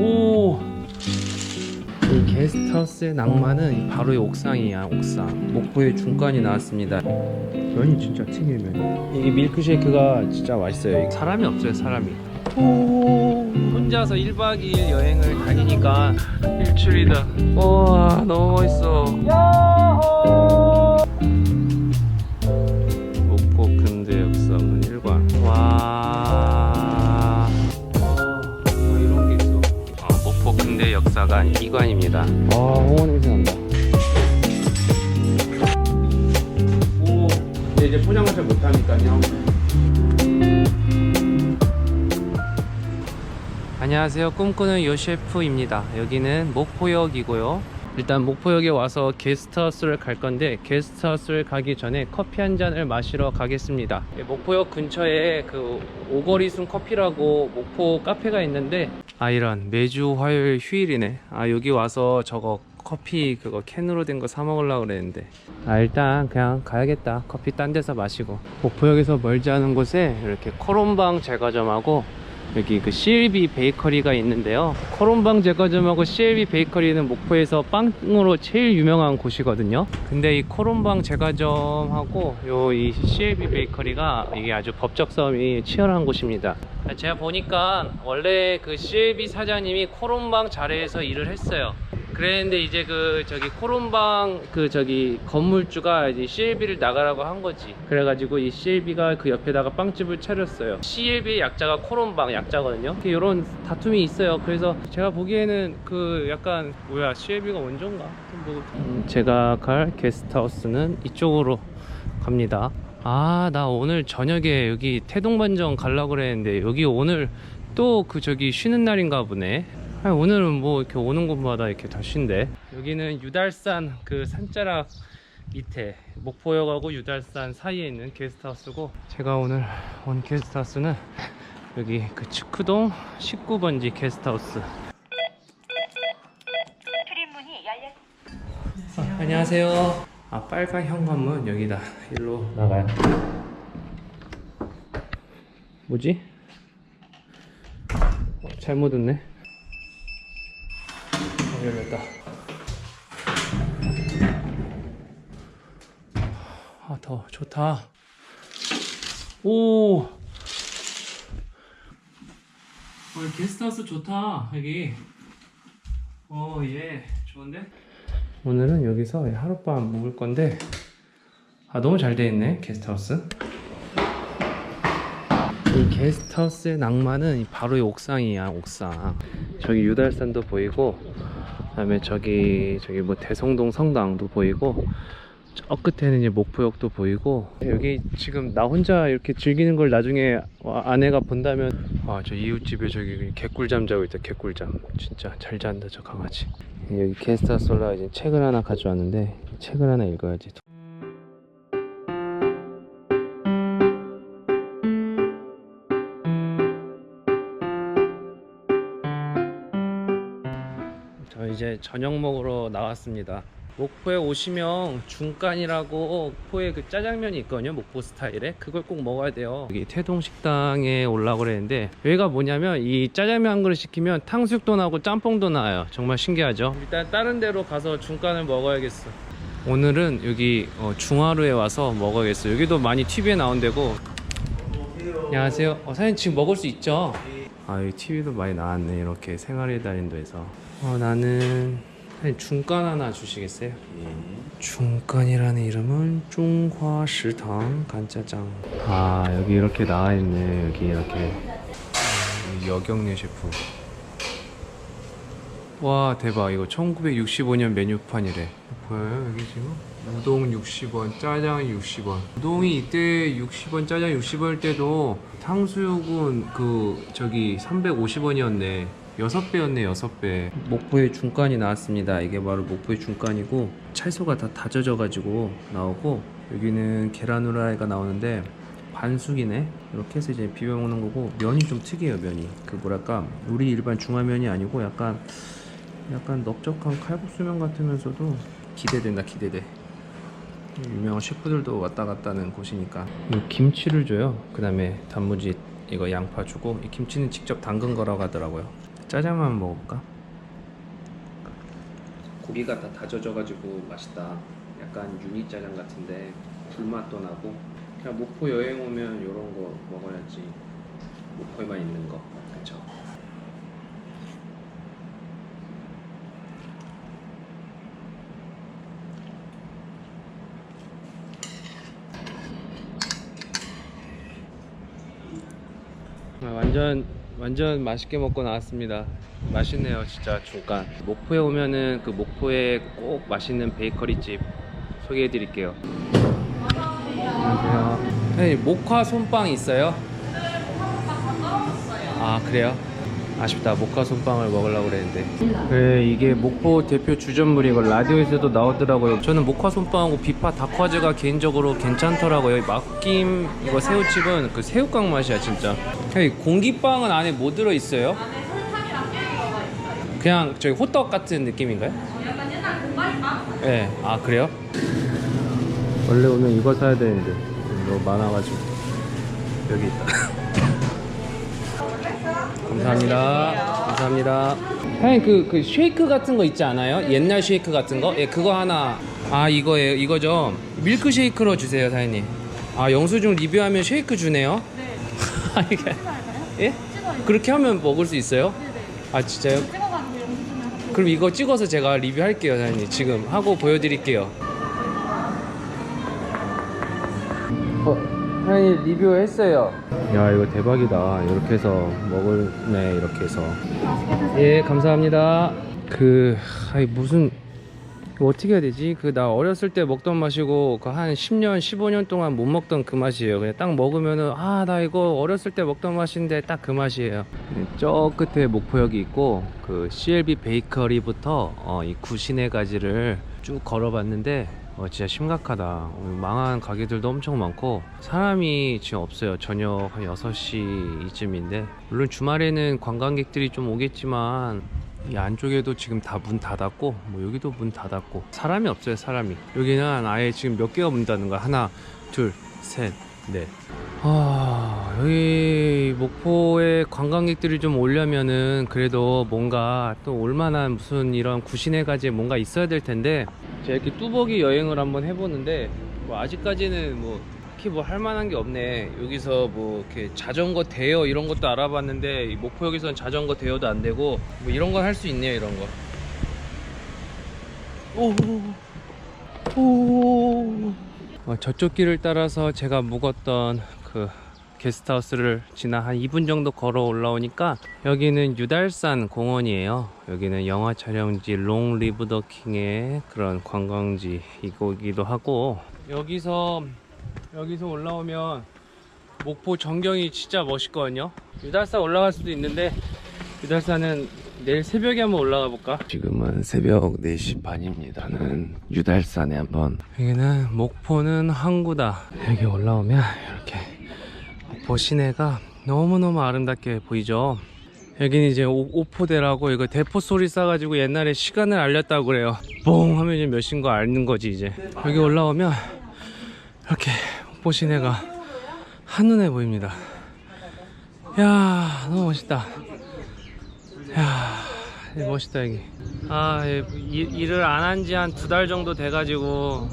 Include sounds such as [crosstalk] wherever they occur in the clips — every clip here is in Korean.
오. 이 게스트하우스의 낭만은 바로 이 옥상이야 옥상. 목포의 중간이 나왔습니다. 면이 진짜 특이해 면이 이 밀크쉐이크가 진짜 맛있어요 사람이 없어요 사람이. 오, 혼자서 1박 2일 여행을 다니니까. 일출이다. 와 너무 멋있어. 목포 역사관 2관입니다. 아 홍어 냄새 난다. 오 근데 이제 포장을 잘 못하니까요. 안녕하세요. 꿈꾸는 요셰프입니다. 여기는 목포역이고요. 일단 목포역에 와서 게스트하우스를 갈 건데 게스트하우스를 가기 전에 커피 한 잔을 마시러 가겠습니다. 예, 목포역 근처에 그 오거리순 커피라고 목포 카페가 있는데 아 이런 매주 화요일 휴일이네. 아 여기 와서 저거 커피 그거 캔으로 된 거 사 먹으려고 그랬는데. 아 일단 그냥 가야겠다. 커피 딴 데서 마시고. 목포역에서 멀지 않은 곳에 이렇게 코롬방 제과점하고 여기 그 CLB 베이커리가 있는데요. 코롬방 제과점하고 CLB 베이커리는 목포에서 빵으로 제일 유명한 곳이거든요. 근데 이 코롬방 제과점하고 요 이 CLB 베이커리가 이게 아주 법적 싸움이 치열한 곳입니다. 제가 보니까 원래 그 CLB 사장님이 코롬방 자리에서 일을 했어요. 그랬는데 이제 그 저기 코롬방 그 저기 건물주가 이제 CLB를 나가라고 한 거지. 그래가지고 이 CLB가 그 옆에다가 빵집을 차렸어요. CLB의 약자가 코롬방 약자거든요. 이런 다툼이 있어요. 그래서 제가 보기에는 그 약간 뭐야 CLB가 원조인가? 뭐 음, 제가 갈 게스트하우스는 이쪽으로 갑니다. 아, 나 오늘 저녁에 여기 태동반점 가려고 그랬는데 여기 오늘 또 그 저기 쉬는 날인가 보네. 아니, 오늘은 뭐 이렇게 오는 곳마다 이렇게 다 쉰대. 여기는 유달산 그 산자락 밑에 목포역하고 유달산 사이에 있는 게스트하우스고 제가 오늘 온 게스트하우스는 여기 그 축구동 19번지 게스트하우스. 출입문이 열렸 아, 안녕하세요. 아 빨간 현관문 여기다. 일로 나가요. 뭐지? 어, 잘못 웃네. 어, 열렸다. 아 더워 좋다. 오. 어, 게스트하우스 좋다 여기. 어, 예. 좋은데? 오늘은 여기서 하룻밤 묵을 건데, 아, 너무 잘 돼 있네, 게스트하우스. 이 게스트하우스의 낭만은 바로 이 옥상이야, 옥상. 저기 유달산도 보이고, 그 다음에 저기, 저기 뭐 대성동 성당도 보이고, 저 끝에는 이제 목포역도 보이고, 여기 지금 나 혼자 이렇게 즐기는 걸 나중에 와- 아내가 본다면, 아, 저 이웃집에 저기 개꿀잠 자고 있다, 개꿀잠. 진짜 잘 잔다, 저 강아지. 여기 올라가 이제 책을 하나 가져왔는데, 책을 하나 읽어야지. 저녁 먹으러 나왔습니다. 목포에 오시면 중간이라고 포에 그 짜장면이 있거든요. 목포 스타일에 그걸 꼭 먹어야 돼요. 여기 태동 식당에 올라고 그랬는데 여기가 뭐냐면 이 짜장면 한 그릇 시키면 탕수육도 나고 짬뽕도 나와요. 정말 신기하죠. 일단 다른 데로 가서 중간을 먹어야겠어. 오늘은 여기 어, 중하루에 와서 먹어야겠어. 여기도 많이 TV에 나온 데고. 안녕하세요. 어, 사장님 지금 먹을 수 있죠? 아, 여기 TV도 많이 나왔네. 이렇게 생활의 달인도에서. 어, 나는 중간 하나 주시겠어요? 중간이라는 이름은 중화식당 간짜장. 아, 여기 이렇게 나와 있네. 여기 이렇게. 아, 여경래 셰프. 와 대박. 이거 1965년 메뉴판이래. 보여요 여기 지금? 우동 60원 짜장 60원. 우동이 이때 60원 짜장 60원일 때도 탕수육은 그 저기 350원이었네. 6배였네 6배. 목포의 중간이 나왔습니다. 이게 바로 목포의 중간이고 채소가 다 다져져 가지고 나오고 여기는 계란 후라이가 나오는데 반숙이네. 이렇게 해서 이제 비벼 먹는 거고 면이 좀 특이해요 면이. 그 뭐랄까 우리 일반 중화면이 아니고 약간 약간 넓적한 칼국수면 같으면서도 기대된다 기대돼. 유명한 셰프들도 왔다 갔다 하는 곳이니까. 이 김치를 줘요. 그 다음에 단무지 이거 양파 주고 이 김치는 직접 담근 거라고 하더라고요. 짜장면 먹어볼까? 고기가 다 다져져가지고 맛있다. 약간 유니 짜장 같은데 불맛도 나고. 그냥 목포 여행 오면 이런 거 먹어야지. 목포에만 있는 거, 그렇 완전 완전 맛있게 먹고 나왔습니다. 맛있네요, 진짜 중간. 목포에 오면은 그 목포에 꼭 맛있는 베이커리 집 소개해 드릴게요. 안녕하세요. 네, 목화 솜빵 있어요? 아, 그래요? 아쉽다. 목화 솜빵을 먹으려고 그랬는데. 그래, 이게 목포 대표 주전물이고 라디오에서도 나오더라고요. 저는 목화 솜빵하고 비파 다화즈가 개인적으로 괜찮더라고요. 막김 이거 새우칩은 그 새우깡 맛이야, 진짜. hey, 공기빵은 안에 뭐 들어 있어요? 그냥 저기 호떡 같은 느낌인가요? 약간 옛날 공갈빵? 네. 아, 그래요? 원래 오면 이거 사야 되는데 너무 많아가지고 여기 있다. 감사합니다. 감사합니다. 사장님 그, 그 쉐이크 같은 거 있지 않아요? 옛날 쉐이크 같은 거? 예, 그거 하나. 아 이거예요. 이거죠. 밀크 쉐이크로 주세요, 사장님. 아 영수증 리뷰하면 쉐이크 주네요. 네. [laughs] 아 이게? 예? 그렇게 하면 먹을 수 있어요? 네네. 아 진짜요? 그럼 이거 찍어서 제가 리뷰할게요, 사장님. 지금 하고 보여드릴게요. 사장님 리뷰했어요. 야, 이거 대박이다. 이렇게 해서 먹을네, 이렇게 해서. 예, 감사합니다. 그, 아이, 무슨, 어떻게 해야 되지? 그, 나 어렸을 때 먹던 맛이고, 그 한 10년, 15년 동안 못 먹던 그 맛이에요. 그냥 딱 먹으면은, 아, 나 이거 어렸을 때 먹던 맛인데 딱 그 맛이에요. 네, 저 끝에 목포역이 있고, 그 CLB 베이커리부터, 어, 이 구시내 가지를 쭉 걸어봤는데, 어, 진짜 심각하다. 어, 망한 가게들도 엄청 많고, 사람이 지금 없어요. 저녁 한 6시 이쯤인데, 물론 주말에는 관광객들이 좀 오겠지만, 이 안쪽에도 지금 다 문 닫았고, 뭐 여기도 문 닫았고, 사람이 없어요, 사람이. 여기는 아예 지금 몇 개가 문 닫는 거야. 하나, 둘, 셋, 넷. 아, 여기 목포에 관광객들이 좀 오려면은 그래도 뭔가 또 올만한 무슨 이런 구신의 가지에 뭔가 있어야 될 텐데 제가 이렇게 뚜벅이 여행을 한번 해보는데 뭐 아직까지는 뭐 특히 뭐 할 만한 게 없네. 여기서 뭐 이렇게 자전거 대여 이런 것도 알아봤는데 이 목포역에서는 자전거 대여도 안 되고 뭐 이런 건 할 수 있네요, 이런 거. 오. 오. 어, 저쪽 길을 따라서 제가 묵었던 그 게스트하우스를 지나 한 2분 정도 걸어 올라오니까 여기는 유달산 공원이에요. 여기는 영화 촬영지 롱 리브 더 킹의 그런 관광지 이거기도 하고 여기서 여기서 올라오면 목포 전경이 진짜 멋있거든요. 유달산 올라갈 수도 있는데 유달산은 내일 새벽에 한번 올라가 볼까? 지금은 새벽 4시 반입니다. 저는 유달산에 한번 여기는 목포는 항구다. 여기 올라오면 이렇게 목포 시내가 너무너무 아름답게 보이죠. 여기는 이제 오- 오포대라고 이거 대포 소리 싸가지고 옛날에 시간을 알렸다고 그래요. 뽕 하면 이제 몇인 거 아는 거지 이제. 여기 올라오면 이렇게 목포 시내가 한눈에 보입니다. 야 너무 멋있다. 야 멋있다 여기. 아 예, 일, 일을 안 한 지 한 두 달 정도 돼가지고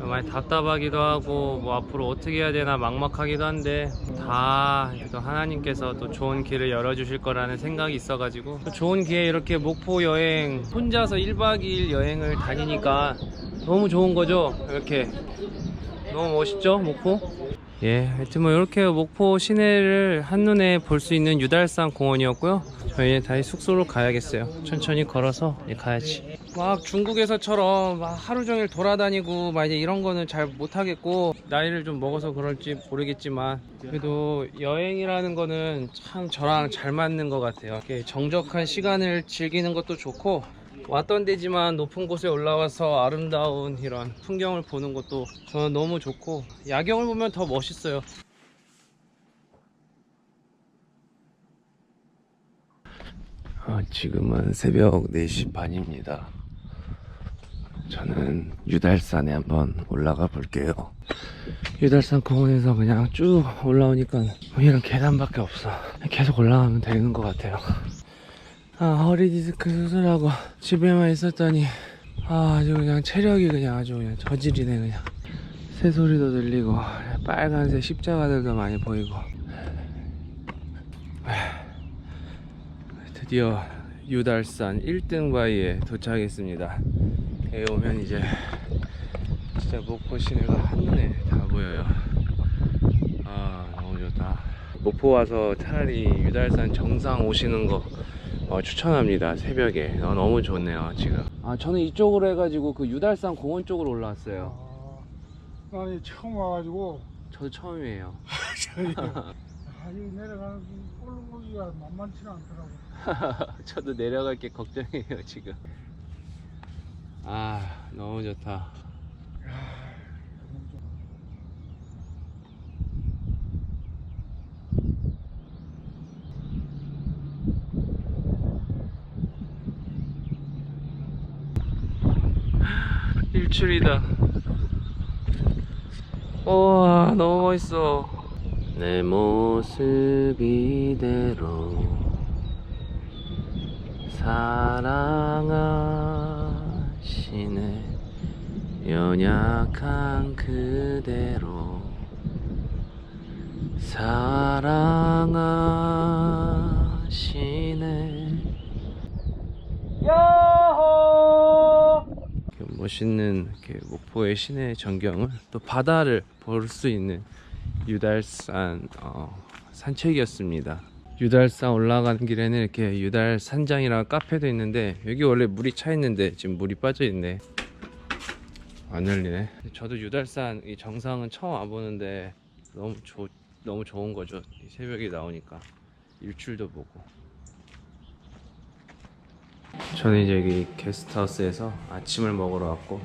많이 답답하기도 하고 뭐 앞으로 어떻게 해야 되나 막막하기도 한데 다 또 하나님께서 또 좋은 길을 열어주실 거라는 생각이 있어가지고 또 좋은 기회에 이렇게 목포 여행 혼자서 1박 2일 여행을 다니니까 너무 좋은 거죠 이렇게 너무 멋있죠 목포? 예 하여튼 뭐 이렇게 목포 시내를 한눈에 볼 수 있는 유달산 공원이었고요 저희는 다시 숙소로 가야겠어요. 천천히 걸어서 가야지. 막 중국에서처럼 막 하루 종일 돌아다니고 막 이제 이런 거는 잘 못하겠고 나이를 좀 먹어서 그럴지 모르겠지만 그래도 여행이라는 거는 참 저랑 잘 맞는 것 같아요. 이렇게 정적한 시간을 즐기는 것도 좋고 왔던 데지만 높은 곳에 올라와서 아름다운 이런 풍경을 보는 것도 저는 너무 좋고 야경을 보면 더 멋있어요. 아, 지금은 새벽 4시 반입니다. 저는 유달산에 한번 올라가 볼게요. 유달산 공원에서 그냥 쭉 올라오니까 이런 계단밖에 없어. 계속 올라가면 되는 것 같아요. 아 허리 디스크 수술하고 집에만 있었더니 아 아주 그냥 체력이 그냥 아주 그냥 저질이네 그냥 새소리도 들리고 빨간색 십자가들도 많이 보이고 드디어 유달산 1등 바위에 도착했습니다. 여기 오면 이제 진짜 목포 시내가 한눈에 다 보여요. 아 너무 좋다. 목포 와서 차라리 유달산 정상 오시는 거 어, 추천합니다 새벽에. 어, 너무 좋네요 지금. 아 저는 이쪽으로 해가지고 그 유달산 공원 쪽으로 올라왔어요. 아, 아니 처음 와가지고. 저도 처음이에요 [laughs] [laughs] 여기 내려가는 올라오기가 만만치가 않더라고. [laughs] 저도 내려갈 게 걱정이에요 지금. 아 너무 좋다. 일출이다. 우와 너무 멋있어 내 모습 이대로 사랑하시네. 연약한 그대로 사랑하시네. 멋있는 이렇게 목포의 시내 전경을 또 바다를 볼 수 있는 유달산 어, 산책이었습니다. 유달산 올라가는 길에는 이렇게 유달 산장이랑 카페도 있는데 여기 원래 물이 차 있는데 지금 물이 빠져 있네. 안 열리네. 저도 유달산 이 정상은 처음 와보는데 너무 좋 너무 좋은 거죠. 이 새벽에 나오니까 일출도 보고. 저는 이제 여기 게스트하우스에서 아침을 먹으러 왔고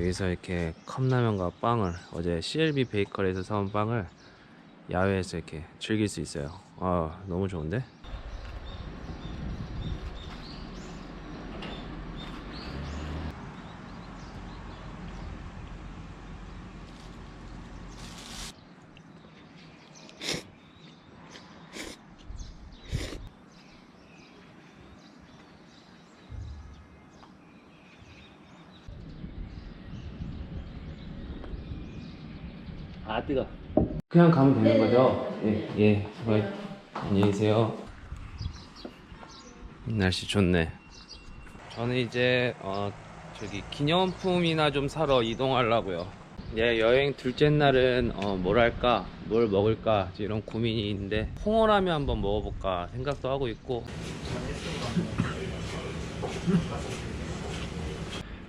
여기서 이렇게 컵라면과 빵을 어제 CLB 베이커리에서 사온 빵을 야외에서 이렇게 즐길 수 있어요. 아 너무 좋은데? 그냥 가면 되는 거죠? 예, 예. 어이, 안녕히 계세요. 날씨 좋네. 저는 이제 어 저기 기념품이나 좀 사러 이동하려고요. 예, 여행 둘째 날은 어 뭐랄까, 뭘 먹을까 이런 고민이 있는데 홍어라면 한번 먹어볼까 생각도 하고 있고.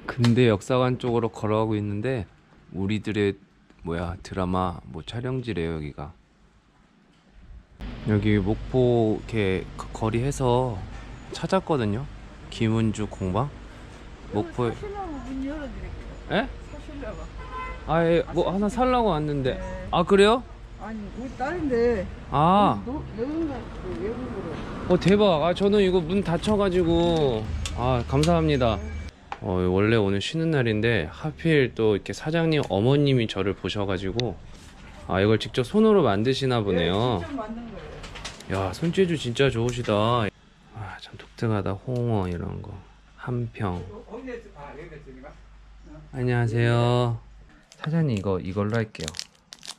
근대 역사관 쪽으로 걸어가고 있는데 우리들의 뭐야 드라마 뭐 촬영지래요 여기가 여기 목포 이렇게 그 거리에서 찾았거든요 김은주 공방 목포에 사시려고 문 열어드릴게요. 에? 사시려고. 아예 뭐 하나 살라고 왔는데 네. 아 그래요? 아니 우리 딸인데. 아너 갔고 외국으로. 어 대박 아 저는 이거 문 닫혀가지고 아 감사합니다 어 원래 오늘 쉬는 날인데 하필 또 이렇게 사장님 어머님이 저를 보셔가지고 아 이걸 직접 손으로 만드시나 보네요 만든 거예요. 야 손재주 진짜 좋으시다 아 참 독특하다 홍어 이런 거 한평 안녕하세요 사장님 이거 이걸로 할게요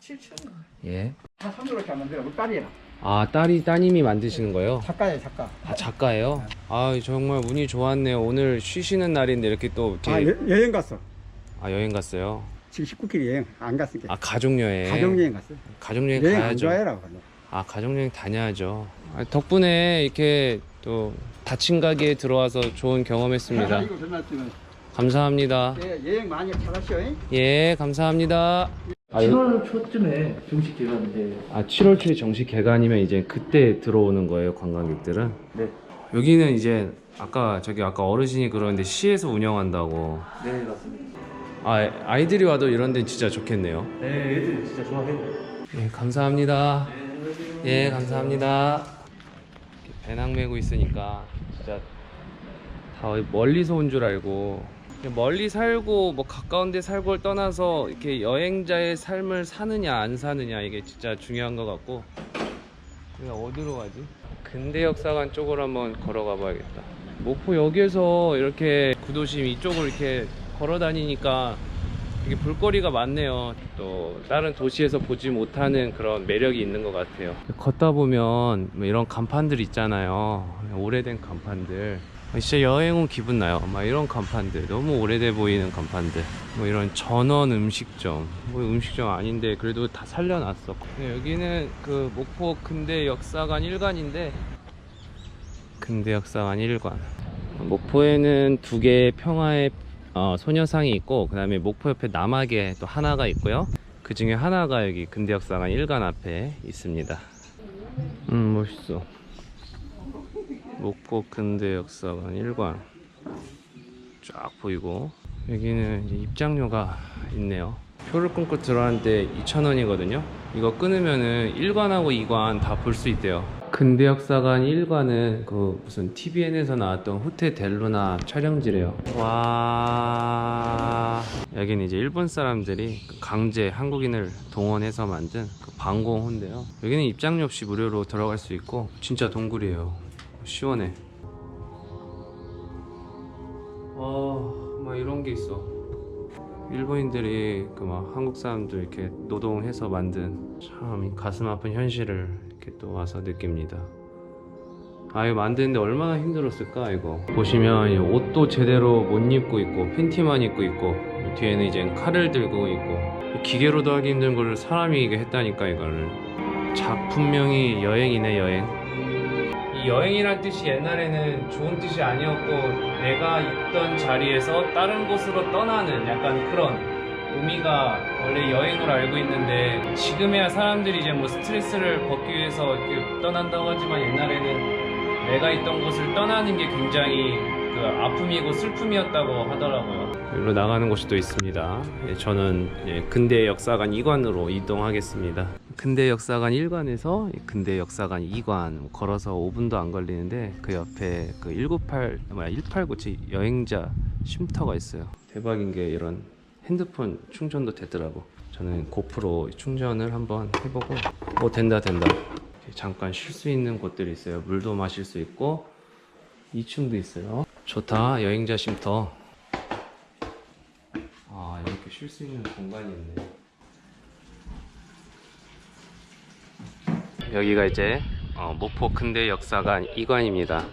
7천 원. 예. 다 손으로 이렇게. 우리 딸이야. 아 딸이 따님이 만드시는 거예요? 작가야 작가. 아 작가예요? 아 정말 운이 좋았네요. 오늘 쉬시는 날인데 이렇게 또아 이렇게 여, 여행 갔어. 아 여행 갔어요. 지금 19km 여행 안 갔으니까. 아 가족 여행. 가족 여행 갔어. 가족 여행 여행 안 가야죠. 좋아해라고. 아 가족 여행 다녀야죠. 아, 덕분에 이렇게 또 닫힌 가게에 들어와서 좋은 경험했습니다. 이거 찍어. 감사합니다. 예, 여행 많이 잘하시오. 잉? 예 감사합니다. 아, 여- 7월 초쯤에 정식 개관인데 아 7월 초에 정식 개관이면 이제 그때 들어오는 거예요 관광객들은? 네. 여기는 이제 아까 저기 아까 어르신이 그러는데 시에서 운영한다고. 네 맞습니다 아 아이들이 와도 이런 데 진짜 좋겠네요. 네 애들 진짜 좋아해요 예, 감사합니다. 예, 감사합니다. 배낭 메고 있으니까 진짜 다 멀리서 온 줄 알고 멀리 살고 뭐 가까운 데 살고를 떠나서 이렇게 여행자의 삶을 사느냐 안 사느냐 이게 진짜 중요한 것 같고 우리가 어디로 가지? 근대 역사관 쪽으로 한번 걸어가 봐야겠다. 목포 역에서 이렇게 구도심 이쪽으로 이렇게 걸어 다니니까 되게 볼거리가 많네요. 또 다른 도시에서 보지 못하는 그런 매력이 있는 것 같아요. 걷다 보면 뭐 이런 간판들 있잖아요. 오래된 간판들. 진짜 여행 온 기분 나요. 막 이런 간판들. 너무 오래돼 보이는 간판들. 뭐 이런 전원 음식점. 뭐 음식점 아닌데 그래도 다 살려놨어. 네, 여기는 그 목포 근대 역사관 1관인데 근대 역사관 1관. 목포에는 두 개의 평화의 어, 소녀상이 있고 그 다음에 목포 옆에 남학에 또 하나가 있고요. 그 중에 하나가 여기 근대 역사관 1관 앞에 있습니다. 음 멋있어. 목포 근대 역사관 1관 쫙 보이고 여기는 입장료가 있네요. 표를 끊고 들어왔는데 2,000원이거든요. 이거 끊으면은 1관하고 2관 다 볼 수 있대요. 근대 역사관 1관은 그 무슨 TVN에서 나왔던 호텔 델루나 촬영지래요. 와 여기는 이제 일본 사람들이 그 강제 한국인을 동원해서 만든 그 방공호인데요. 여기는 입장료 없이 무료로 들어갈 수 있고 진짜 동굴이에요. 시원해. 어, 막 이런 게 있어. 일본인들이 그 막 한국 사람들 이렇게 노동해서 만든 참이 가슴 아픈 현실을 이렇게 또 와서 느낍니다. 아 이거 만드는데 얼마나 힘들었을까 이거 보시면 이 옷도 제대로 못 입고 있고 팬티만 입고 있고 뒤에는 이제 칼을 들고 있고 기계로도 하기 힘든 걸 사람이 이게 했다니까 이거를 작품명이 여행이네 여행 이 여행이란 뜻이 옛날에는 좋은 뜻이 아니었고 내가 있던 자리에서 다른 곳으로 떠나는 약간 그런 의미가 원래 여행으로 알고 있는데 지금에야 사람들이 이제 뭐 스트레스를 벗기 위해서 이렇게 떠난다고 하지만 옛날에는 내가 있던 곳을 떠나는 게 굉장히 그 아픔이고 슬픔이었다고 하더라고요. 여기로 나가는 곳이 또 있습니다. 예, 저는 예, 근대 역사관 2관으로 이동하겠습니다. 근대 역사관 1관에서 근대 역사관 2관 걸어서 5분도 안 걸리는데 그 옆에 그 198 뭐야 189 여행자 쉼터가 있어요. 대박인 게 이런 핸드폰 충전도 되더라고. 저는 고프로 충전을 한번 해보고 오 된다 된다. 잠깐 쉴 수 있는 곳들이 있어요. 물도 마실 수 있고 2층도 있어요. 좋다 여행자 쉼터. 아 이렇게 쉴 수 있는 공간이 있네. 여기가 이제 어, 목포 근대 역사관 2관입니다.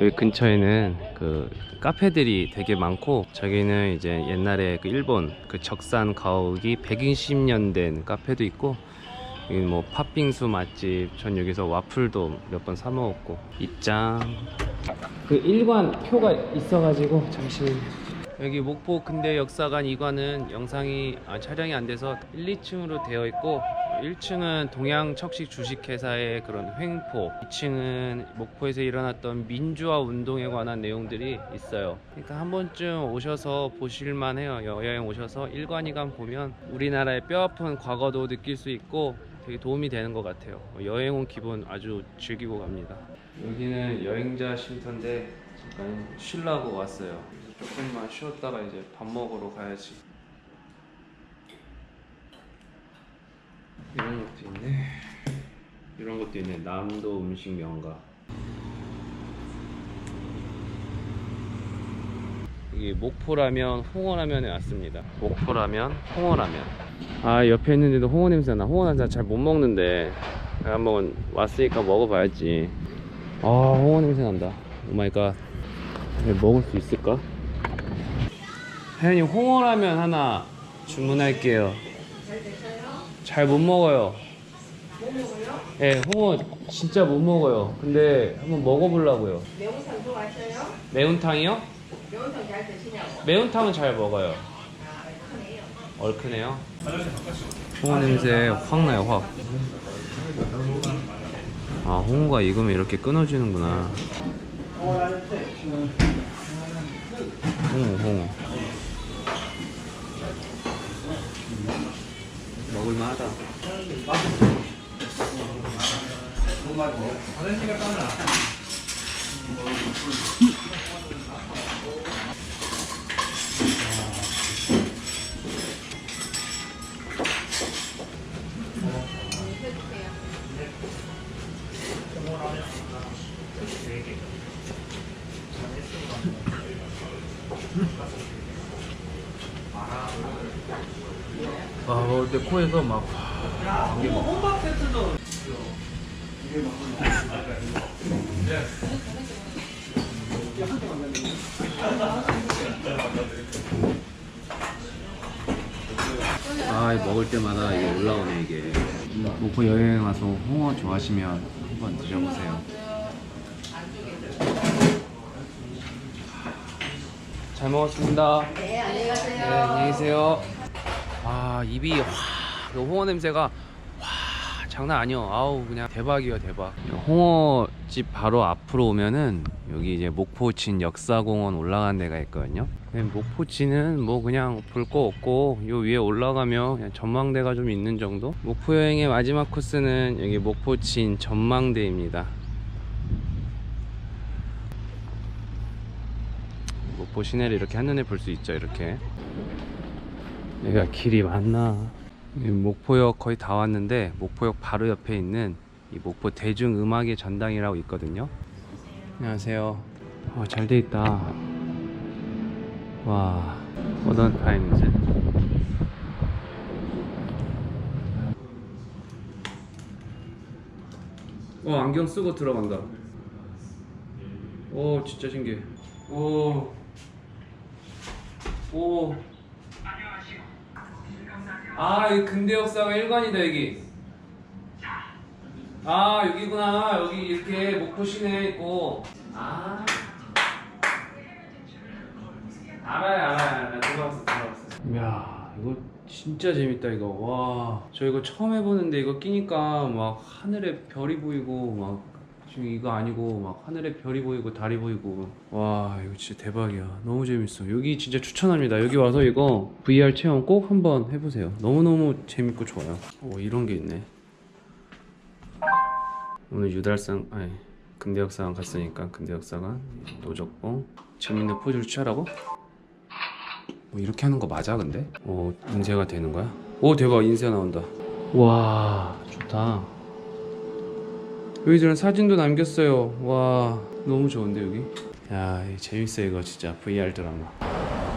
여기 근처에는 그 카페들이 되게 많고 저기는 이제 옛날에 그 일본 그 적산 가옥이 120년 된 카페도 있고 여기 뭐 팥빙수 맛집 전 여기서 와플도 몇 번 사 먹었고 입장 그 일관 표가 있어가지고 잠시 여기 목포 근대 역사관 2관은 영상이 아, 촬영이 안 돼서 1, 2층으로 되어 있고 1층은 동양 척식 주식회사의 그런 횡포 2층은 목포에서 일어났던 민주화 운동에 관한 내용들이 있어요. 그러니까 한 번쯤 오셔서 보실만 해요. 여행 오셔서 1관 2관 보면 우리나라의 뼈아픈 과거도 느낄 수 있고 되게 도움이 되는 것 같아요. 여행 온 기분 아주 즐기고 갑니다. 여기는 여행자 쉼터인데 잠깐 쉬려고 왔어요 조금만 쉬었다가 이제 밥 먹으러 가야지 이런 것도 있네. 이런 것도 있네. 남도 음식 명가. 이게 목포라면 홍어라면에 왔습니다. 목포라면 홍어라면. 아 옆에 있는데도 홍어 냄새 나. 홍어 냄새 잘못 먹는데 한번 왔으니까 먹어봐야지. 아 홍어 냄새 난다. 오 마이 갓. 이거 먹을 수 있을까? 혜연이 홍어라면 하나 주문할게요. 잘 못 먹어요. 못 먹어요? 네, 홍어 진짜 못 먹어요. 근데 한번 먹어보려고요. 매운탕 좋아하셔요? 매운탕이요? 매운탕 잘 드시냐고? 매운탕은 잘 먹어요. 얼큰해요. 홍어 냄새 확 나요, 확. 아, 홍어가 익으면 이렇게 끊어지는구나. 홍어, 홍어. 먹을만하다. 아 먹을 때 코에서 막 이거 혼밥 세트도 아 이거 먹을 때마다 이게 올라오네 이게. 목포 여행 와서 홍어 좋아하시면 한번 드셔보세요. 잘 먹었습니다. 네 안녕히 가세요. 네 안녕히 계세요 아 입이 와 홍어 냄새가 와 장난 아니야 아우 그냥 대박이야 대박. 홍어집 바로 앞으로 오면은 여기 이제 목포진 역사공원 올라간 데가 있거든요. 네, 목포진은 뭐 그냥 볼 거 없고 요 위에 올라가면 전망대가 좀 있는 정도? 목포 여행의 마지막 코스는 여기 목포진 전망대입니다. 목포 시내를 이렇게 한눈에 볼 수 있죠 이렇게 여기가 길이 많나? 이 목포역 거의 다 왔는데 목포역 바로 옆에 있는 이 목포 대중음악의 전당이라고 있거든요. 안녕하세요. 어, 잘 돼 있다. 와 모던 타임즈 어 안경 쓰고 들어간다. 오 진짜 신기해. 오. 오. 아, 여기 근대 역사가 1관이다, 여기. 아, 여기구나. 여기 이렇게 목포 시내 있고. 아. 알아요, 알아요. 나 들어봤어, 들어봤어. 이야, 이거 진짜 재밌다, 이거. 와. 저 이거 처음 해보는데 이거 끼니까 막 하늘에 별이 보이고 막 지금 이거 아니고 막 하늘에 별이 보이고 달이 보이고. 와 이거 진짜 대박이야. 너무 재밌어. 여기 진짜 추천합니다. 여기 와서 이거 VR 체험 꼭 한번 해보세요. 너무너무 재밌고 좋아요. 오 이런 게 있네. 오늘 유달상 아니 근대역사관 갔으니까 근대역사관 노적봉 재밌는 포즈를 취하라고? 뭐 이렇게 하는 거 맞아 근데? 오 인쇄가 되는 거야? 오 대박. 인쇄가 나온다. 와 좋다 여기저런 사진도 남겼어요. 와 너무 좋은데 여기. 야 이거 재밌어 이거 진짜 VR 드라마.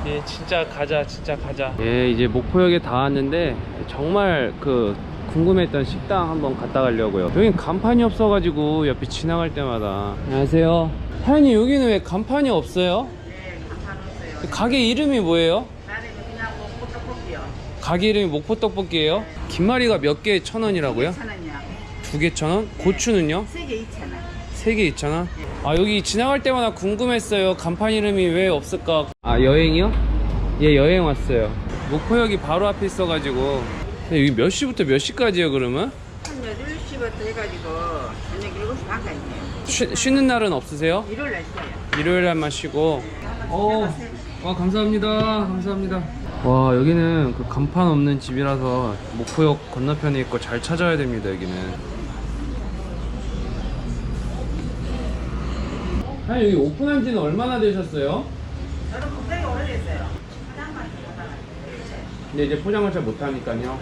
예 진짜 가자 진짜 가자. 예 이제 목포역에 다 왔는데 정말 그 궁금했던 식당 한번 갔다 가려고요. 여긴 간판이 없어가지고 옆에 지나갈 때마다. 안녕하세요. 사장님 여기는 왜 간판이 없어요? 네, 감사합니다. 가게 이름이 뭐예요? 나는 그냥 뭐 포떡볶이요. 가게 이름이 목포 떡볶이에요. 김말이가 몇 개에 천 원이라고요? 2,000원이요. 두 개 천 원? 고추는요? 세 개 2,000원. 세개 있잖아. 아 여기 지나갈 때마다 궁금했어요. 간판 이름이 왜 없을까? 아 여행이요? 예 여행 왔어요. 목포역이 바로 앞에 있어가지고. 근데 여기 몇 시부터 몇 시까지요 그러면? 한 8시부터 해가지고 저녁 7시 반까지. 쉬, 쉬는 날은 없으세요? 일요일 날 쉬어요. 일요일 날만 쉬고. 어, 와 감사합니다. 감사합니다. 와 여기는 그 간판 없는 집이라서 목포역 건너편에 있고 잘 찾아야 됩니다 여기는. 아 여기 오픈한 지는 얼마나 되셨어요? 저는 굉장히 오래됐어요. 근데 이제 포장을 잘 못하니까요.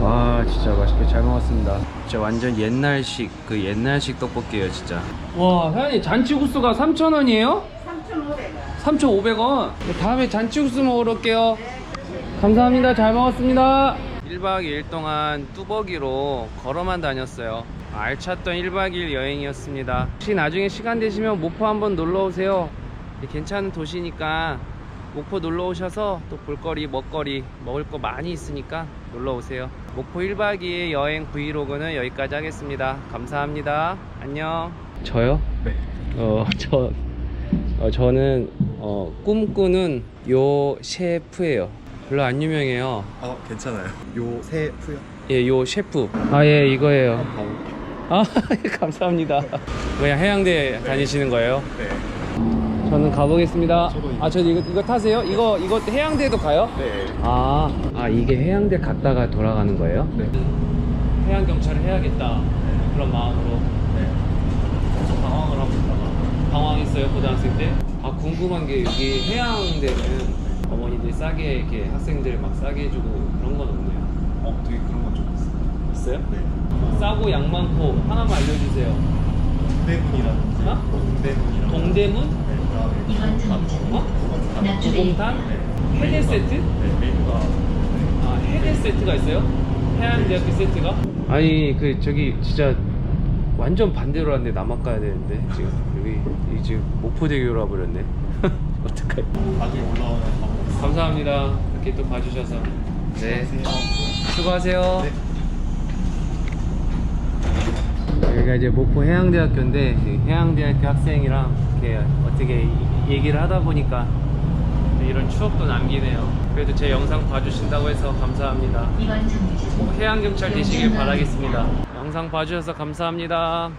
와 진짜 맛있게 잘 먹었습니다. 진짜 완전 옛날식 그 옛날식 떡볶이에요 진짜. 와 사장님 잔치국수가 3,000원이에요? 3,500원. 3,500원. 다음에 잔치국수 먹으러 올게요. 감사합니다. 잘 먹었습니다. 1박 2일 동안 뚜벅이로 걸어만 다녔어요. 알찼던 1박 2일 여행이었습니다. 혹시 나중에 시간 되시면 목포 한번 놀러 오세요. 괜찮은 도시니까 목포 놀러 오셔서 또 볼거리, 먹거리, 먹을 거 많이 있으니까 놀러 오세요. 목포 1박 2일 여행 브이로그는 여기까지 하겠습니다. 감사합니다. 안녕. 저요? 네. 어, 저 어, 저는 어, 꿈꾸는 요 셰프예요. 별로 안 유명해요. 어 괜찮아요. 요새 푸요. 예, 요 셰프. 아, 예, 이거예요. 아, [laughs] 감사합니다. 뭐야, 해양대 다니시는 거예요? 네. 저는 가보겠습니다. 저도 이거- 아, 저 이거, 이거 타세요? 이거, 이거 해양대도 가요? 네. 아, 아, 이게 해양대 갔다가 돌아가는 거예요? 네. 해양 경찰을 해야겠다. 그런 마음으로. 방황을 하고 있다가. 방황했어요, 고등학생 때? 아, 궁금한 게 여기 해양대는 어머니들 싸게 이렇게 학생들 막 싸게 해주고 그런 건 없네요. 어 되게 그런 건 좀 있어요. 있어요? 네. 싸고 양 많고 하나만 알려주세요. 동대문이라든지 어? 동대문이라든지. 동대문? 네. 어? 나주리 구공탄? 헤드 세트? 네. 메뉴가 아 해대 세트가 있어요? 해양대학교 세트가? 아니 그 저기 진짜 완전 반대로 왔는데 남학 가야 되는데 지금 여기 이 지금 목포대교로 와버렸네 어떡해 나중에 가보겠습니다. 감사합니다 이렇게 또 봐주셔서 네 수고하세요 여 기가 이제 목포 해양대학교인데 이 해양대학교 학생이랑 이렇게 어떻게 이- 얘기를 하다 보니까 이런 추억도 남기네요. 그래도 제 영상 봐주신다고 해서 감사합니다. 꼭 해양경찰 되시길 바라겠습니다. 영상 봐주셔서 감사합니다